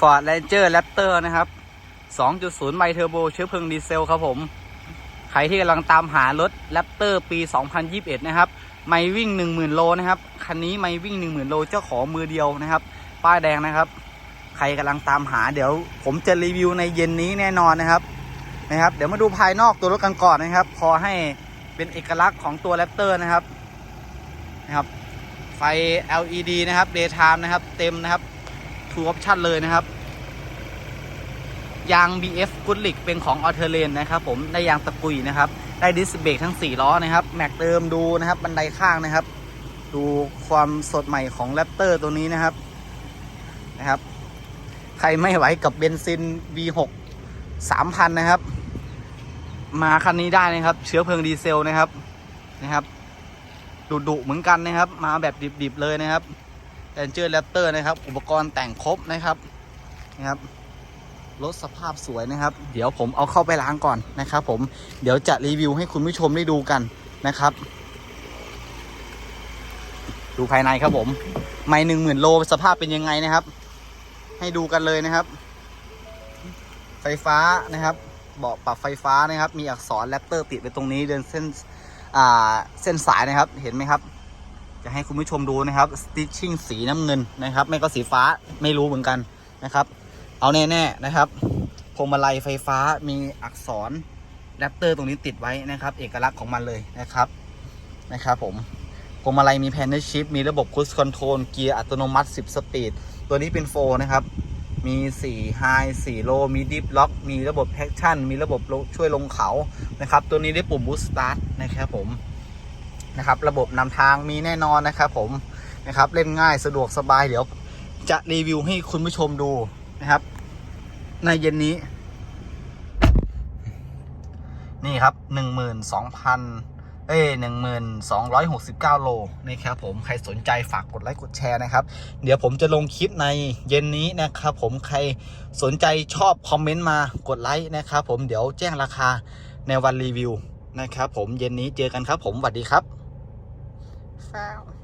Ford Ranger Raptor นะครับ 2.0 ไมเทอร์โบเชื้อเพลิงดีเซลครับผม ใครที่กำลังตามหารถ Raptor ปี 2021 นะครับ ไม่วิ่ง 10,000 โลนะครับ คันนี้ไม่วิ่ง 10,000 โลเจ้าของมือเดียวนะครับ ป้ายแดงนะครับ ใครกำลังตามหาเดี๋ยวผมจะรีวิวในเย็นนี้แน่นอนนะครับนะครับ เดี๋ยวมาดูภายนอกตัวรถกันก่อนนะครับ พอให้เป็นเอกลักษณ์ของตัว Raptor นะครับนะครับ ไฟ LED นะครับ daytime นะครับ เต็มนะครับ ทูออปชั่นเลยนะครับ ยาง BF กุ l ลิกเป็นของออเทเลนนะครับผมได้ยางตะกุยนะครับ ได้ดิสเบรกทั้ง 4 ล้อนะครับ แม็กเติมดูนะครับ บันไดข้างนะครับ ดูความสดใหม่ของแรปเตอร์ตัวนี้นะครับนะครับ ใครไม่ไหวกับเบนซิน V6 3,000 นะครับ มาคันนี้ได้นะครับ เชื้อเพลิงดีเซลนะครับนะครับดุดุเหมือนกันนะครับ มาแบบดิบๆเลยนะครับ แอนเจอร์แรปเตอร์นะครับ อุปกรณ์แต่งครบนะครับนะครับรถสภาพสวยนะครับ เดี๋ยวผมเอาเข้าไปล้างก่อนนะครับผมเดี๋ยวจะรีวิวให้คุณผู้ชมได้ดูกันนะครับ ดูภายในครับผม ไม่หนึ่งหมื่นโลสภาพเป็นยังไงนะครับ ให้ดูกันเลยนะครับ ไฟฟ้านะครับเบาะปรับไฟฟ้านะครับ มีอักษรแรปเตอร์ติดไปตรงนี้เดินเส้นอ่าเส้นสายนะครับ เห็นไหมครับ จะให้คุณผู้ชมดูนะครับสติชชิ่งสีน้ำเงินนะครับ ไม่ก็สีฟ้าไม่รู้เหมือนกันนะครับ เอาแน่ๆนะครับพวงมาลัยไฟฟ้ามีอักษรแรปเตอร์ตรงนี้ติดไว้นะครับ เอกลักษณ์ของมันเลยนะครับนะครับผมพวงมาลัยมีแพนเนอร์ชิพมีระบบคู i คอนโทรลเกียร์อัตโนมัติ 10 สปีด ตัวนี้เป็นโฟนะครับ มี4 High 4 Low มี Deep Lock มีระบบ Traction มีระบบช่วยลงเขานะครับ ตัวนี้ได้ปุ่ม Boost Start นะครับผม นะครับ ระบบนำทางมีแน่นอนนะครับผมนะครับเล่นง่ายสะดวกสบายเดี๋ยวจะรีวิวให้คุณผู้ชมดูนะครับ ในเย็นนี้ นี่ครับ12,000เอ้อย1269โลนะครับผมใครสนใจฝากกดไลค์กดแชร์นะครับ เดี๋ยวผมจะลงคลิปในเย็นนี้นะครับผมใครสนใจชอบคอมเมนต์มากดไลค์นะครับผมเดี๋ยวแจ้งราคาในวันรีวิวนะครับผมเย็นนี้เจอกันครับผมสวัสดีครับ found.